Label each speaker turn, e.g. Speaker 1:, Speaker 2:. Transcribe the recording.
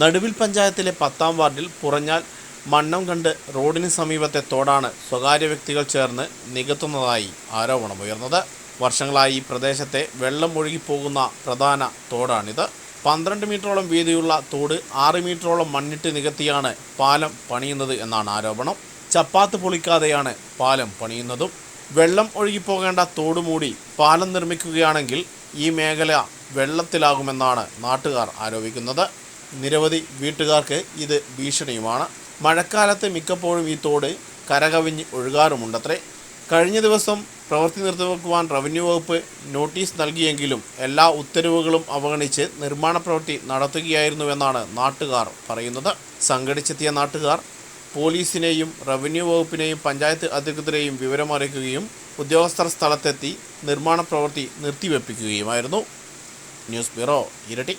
Speaker 1: നടുവിൽ പഞ്ചായത്തിലെ പത്താം വാർഡിൽ പുറഞ്ഞാൽ മണ്ണം കണ്ട് റോഡിന് സമീപത്തെ തോടാണ് സ്വകാര്യ വ്യക്തികൾ ചേർന്ന് നികത്തുന്നതായി ആരോപണമുയർന്നത്. വർഷങ്ങളായി ഈ പ്രദേശത്തെ വെള്ളം ഒഴുകിപ്പോകുന്ന പ്രധാന തോടാണിത്. പന്ത്രണ്ട് മീറ്ററോളം വീതിയുള്ള തോട് ആറ് മീറ്ററോളം മണ്ണിട്ട് നികത്തിയാണ് പാലം പണിയുന്നത് എന്നാണ് ആരോപണം. ചപ്പാത്ത് പൊളിക്കാതെയാണ് പാലം പണിയുന്നതും. വെള്ളം ഒഴുകിപ്പോകേണ്ട തോട് മൂടി പാലം നിർമ്മിക്കുകയാണെങ്കിൽ ഈ മേഖല വെള്ളത്തിലാകുമെന്നാണ് നാട്ടുകാർ ആരോപിക്കുന്നത്. നിരവധി വീട്ടുകാർക്ക് ഇത് ഭീഷണിയുമാണ്. മഴക്കാലത്ത് മിക്കപ്പോഴും ഈ തോട് കരകവിഞ്ഞ് ഒഴുകാറുമുണ്ടത്രേ. കഴിഞ്ഞ ദിവസം പ്രവൃത്തി നിർത്തിവെക്കുവാൻ റവന്യൂ വകുപ്പ് നോട്ടീസ് നൽകിയെങ്കിലും എല്ലാ ഉത്തരവുകളും അവഗണിച്ച് നിർമ്മാണ പ്രവൃത്തി നടത്തുകയായിരുന്നുവെന്നാണ് നാട്ടുകാർ പറയുന്നത്. സംഘടിച്ചെത്തിയ നാട്ടുകാർ പോലീസിനെയും റവന്യൂ വകുപ്പിനെയും പഞ്ചായത്ത് അധികൃതരെയും വിവരമറിയിക്കുകയും ഉദ്യോഗസ്ഥർ സ്ഥലത്തെത്തി നിർമ്മാണ പ്രവൃത്തി നിർത്തിവെപ്പിക്കുകയുമായിരുന്നു. ന്യൂസ് ബ്യൂറോ ഇരട്ടി.